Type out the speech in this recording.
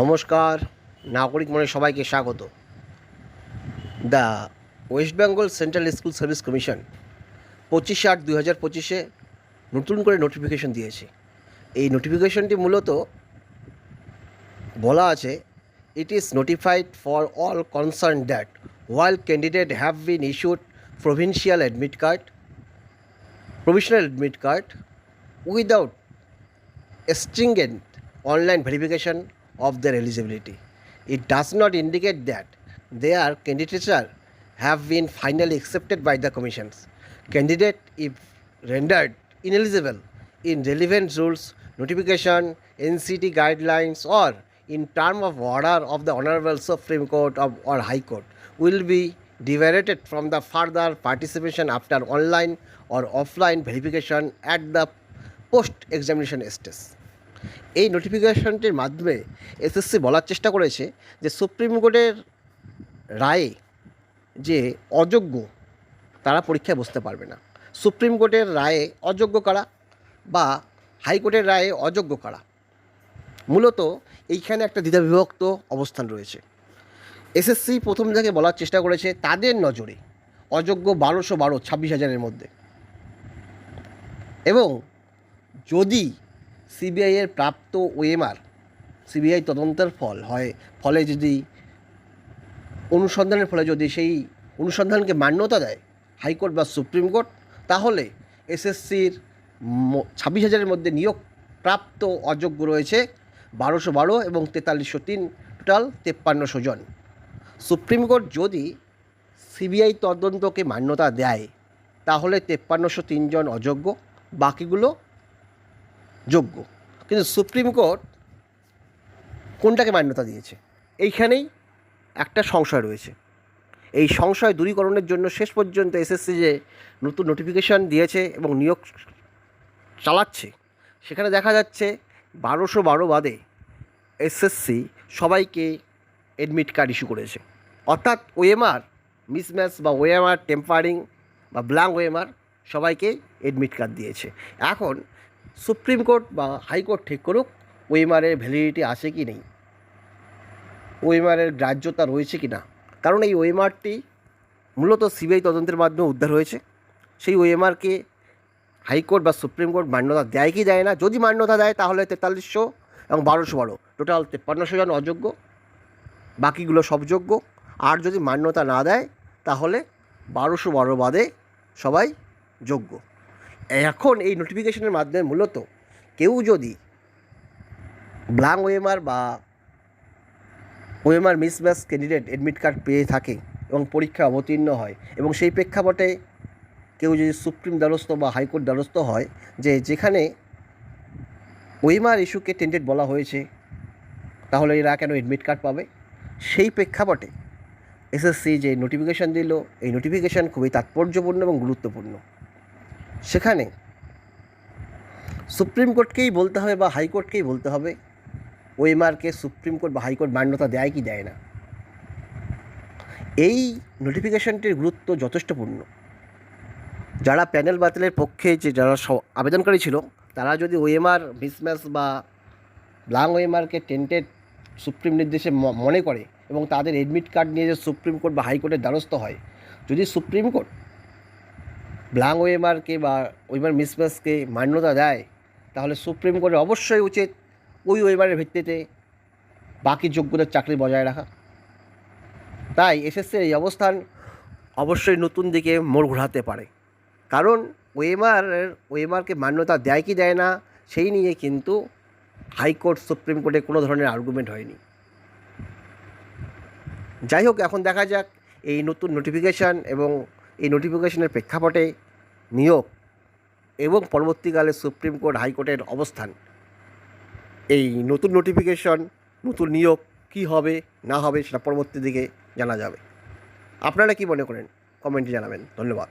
নমস্কার, নাগরিক মনে সবাইকে স্বাগত। The West Bengal Central School Service Commission পঁচিশে আট দুই হাজার পঁচিশে নতুন করে নোটিফিকেশন দিয়েছে। এই নোটিফিকেশনটি মূলত বলা আছে it is notified for all concern that while candidate have been issued provisional admit card provisional admit card without stringent online verification of their eligibility. It does not indicate that their candidature have been finally accepted by the commissions. Candidate, if rendered ineligible in relevant rules, notification, NCT guidelines, or in term of order of the Honorable Supreme Court of, or High Court, will be deviated from the further participation after online or offline verification at the post examination stage. এই নোটিফিকেশনটির মাধ্যমে SSC বলার চেষ্টা করেছে যে supreme কোর্টের রায়ে যে অযোগ্য তারা পরীক্ষায় বসতে পারবে না। সুপ্রিম কোর্টের রায়ে অযোগ্য কারা বা হাইকোর্টের রায়ে অযোগ্য কারা? মূলত এইখানে একটা দ্বিধাবিভক্ত অবস্থান রয়েছে। এসএসসি প্রথম থেকে বলার চেষ্টা করেছে তাদের নজরে অযোগ্য বারোশো বারো, ছাব্বিশ হাজারের মধ্যে। এবং যদি সিবিআইয়ের প্রাপ্ত ওএমআর, সিবিআই তদন্তের ফল হয়, ফলে যদি অনুসন্ধানের ফলে যদি সেই অনুসন্ধানকে মান্যতা দেয় হাইকোর্ট বা সুপ্রিম কোর্ট, তাহলে এসএসসির ছাব্বিশ হাজারের মধ্যে নিয়োগ প্রাপ্ত অযোগ্য রয়েছে বারোশো বারো এবং তেতাল্লিশশো তিন, টোটাল তেপ্পান্নশো জন। সুপ্রিম কোর্ট যদি সিবিআই তদন্তকে মান্যতা দেয়, তাহলে তেপ্পান্নশো তিনজন অযোগ্য, বাকিগুলো যোগ্য। কিন্তু সুপ্রিম কোর্ট কোনটাকে মান্যতা দিয়েছে? এইখানেই একটা সংশয় রয়েছে। এই সংশয় দূরীকরণের জন্য শেষ পর্যন্ত এসএসসি যে নতুন নোটিফিকেশান দিয়েছে এবং নিয়োগ চালাচ্ছে, সেখানে দেখা যাচ্ছে বারোশো বারো বাদে এসএসসি সবাইকে এডমিট কার্ড ইস্যু করেছে। অর্থাৎ ওএমআর মিসম্যাচ বা ওএমআর টেম্পারিং বা ব্ল্যাঙ্ক ওএমআর সবাইকে এডমিট কার্ড দিয়েছে। এখন সুপ্রিম কোর্ট বা হাইকোর্ট ঠিক করুক, ওয়েমারের ভ্যালিডিটি আছে কি নেই? ওএমআরের গ্রাহ্যতা রয়েছে কি না? কারণ এই ওএমআরটি মূলত সিবিআই তদন্তের মাধ্যমে উদ্ধার হয়েছে। সেই ওয়েমারকে হাইকোর্ট বা সুপ্রিম কোর্ট মান্যতা দেয় কি দেয় না? যদি মান্যতা দেয়, তাহলে তেতাল্লিশশো এবং বারোশো বারো। টোটাল তেপ্পান্নশো জন অযোগ্য, বাকিগুলো সব যোগ্য। আর যদি মান্যতা না দেয়, তাহলে বারোশো বারো বাদে সবাই যোগ্য। এখন এই নোটিফিকেশনের মাধ্যমে মূলত কেউ যদি ব্লাঙ্ক ওয়েমার বা ওয়েমার মিসম্যাচ ক্যান্ডিডেট এডমিট কার্ড পেয়ে থাকে এবং পরীক্ষা অবতীর্ণ হয় এবং সেই প্রেক্ষাপটে কেউ যদি সুপ্রিম দ্বারস্থ বা হাইকোর্ট দ্বারস্থ হয়, যে যেখানে ওয়েমার ইস্যুকে টেন্ডেড বলা হয়েছে, তাহলে এরা কেন এডমিট কার্ড পাবে? সেই প্রেক্ষাপটে এসএসসি যে নোটিফিকেশান দিল, এই নোটিফিকেশান খুবই তাৎপর্যপূর্ণ এবং গুরুত্বপূর্ণ। সেখানে সুপ্রিম কোর্টকেই বলতে হবে বা হাইকোর্টকেই বলতে হবে ওএমআরকে সুপ্রিম কোর্ট বা হাইকোর্ট মান্যতা দেয় কি দেয় না। এই নোটিফিকেশানটির গুরুত্ব যথেষ্টপূর্ণ। যারা প্যানেল বাতিলের পক্ষে যে যারা আবেদনকারী ছিল, তারা যদি ওএমআর মিসম্যাচ বা ব্লাং ওএমআরকে টেন্টেড সুপ্রিম নির্দেশে মনে করে এবং তাদের এডমিট কার্ড নিয়ে যে সুপ্রিম কোর্ট বা হাইকোর্টের দ্বারস্থ হয়, যদি সুপ্রিম কোর্ট ব্লাং ওয়েমারকে বা ওয়েমার মিসম্যাচকে মান্যতা দেয়, তাহলে সুপ্রিম কোর্টের অবশ্যই উচিত ওই ওয়েমারের ভিত্তিতে বাকি যোগ্যদের চাকরি বজায় রাখা। তাই এসএসসির এই অবস্থান অবশ্যই নতুন দিকে মোড় ঘোরাতে পারে। কারণ ওয়েমারের ওয়েমারকে মান্যতা দেয় কি দেয় না, সেই নিয়ে কিন্তু হাইকোর্ট, সুপ্রিম কোর্টে কোনো ধরনের আর্গুমেন্ট হয়নি। যাই হোক, এখন দেখা যাক এই নতুন নোটিফিকেশান এবং এই নোটিফিকেশনের প্রেক্ষাপটে নিয়োগ এবং পরবর্তীকালে সুপ্রিম কোর্ট হাইকোর্টের অবস্থান। এই নতুন নোটিফিকেশন নতুন নিয়োগ কি হবে, না হবে সেটা পরবর্তী দিকে জানা যাবে। আপনারা কি মনে করেন? কমেন্টে জানাবেন। ধন্যবাদ।